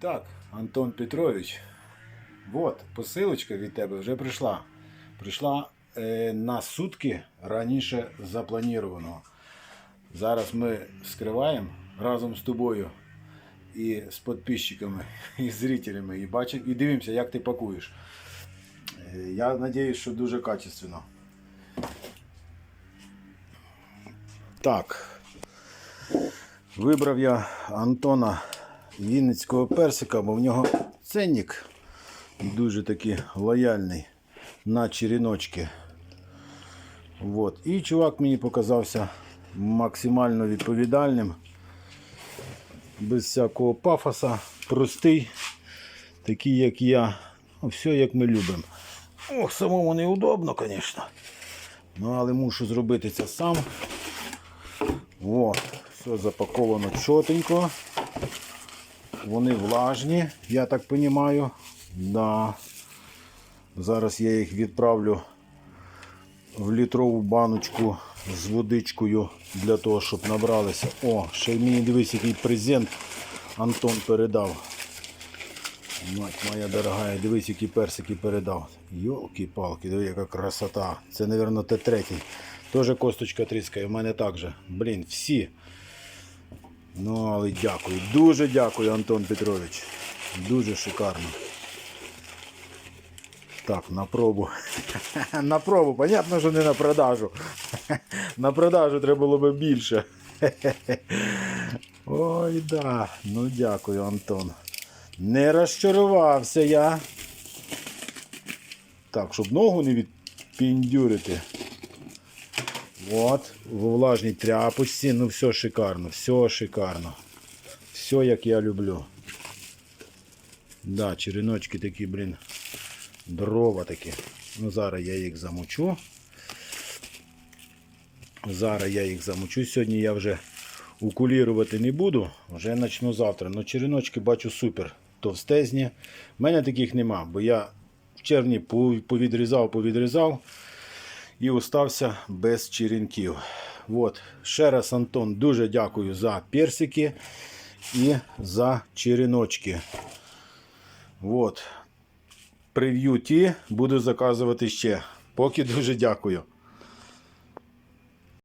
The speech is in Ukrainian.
так, Антон Петрович, от посилочка від тебе вже прийшла. Прийшла е, на сутки раніше запланованого. Зараз ми скриваємо разом з тобою і з підписчиками, і зрителями, і бачимо, і дивимося, як ти пакуєш. Е, Я сподіваюся, що дуже качественно. Так. Вибрав я Антона Вінницького персика, бо в нього ценник дуже такий лояльний на черіночки. Вот. І чувак мені показався максимально відповідальним, без всякого пафоса, простий, такий, як я. Ну, все як ми любимо. Ох, самому неудобно, звісно. Ну, але мушу зробити це сам. О, все запаковано чотенько. Вони влажні, я так розумію. Да. Зараз я їх відправлю в літрову баночку з водичкою для того, щоб набралися. О, ще й мені дивись, який презент Антон передав. Мать моя дорога, дивись, які персики передав. Йолки-палки, диви, яка красота. Це, мабуть, Т3. Теж косточка тріскає, в мене так же. Блін, всі. Ну, але дякую. Дуже дякую, Антон Петрович. Дуже шикарно. Так, на пробу. на пробу, понятно, що не на продажу. на продажу треба було б більше. Ой, да. Ну дякую, Антон. Не розчарувався я. Так, щоб ногу не відпіндюрити. От, в влажній тряпочці. Ну, все шикарно, все шикарно. Все, як я люблю. Да, череночки такі, блін, дрова такі. Ну, зараз я їх замочу. Зараз я їх замочу. Сьогодні я вже укулірувати не буду, вже почну завтра. Ну, череночки бачу супер. Товстезні. У мене таких нема, бо я в червні повідрізав, повідрізав і остався без черенків. От. Ще раз, Антон, дуже дякую за персики і за череночки. От. Прев'ю ті буду заказувати ще. Поки дуже дякую.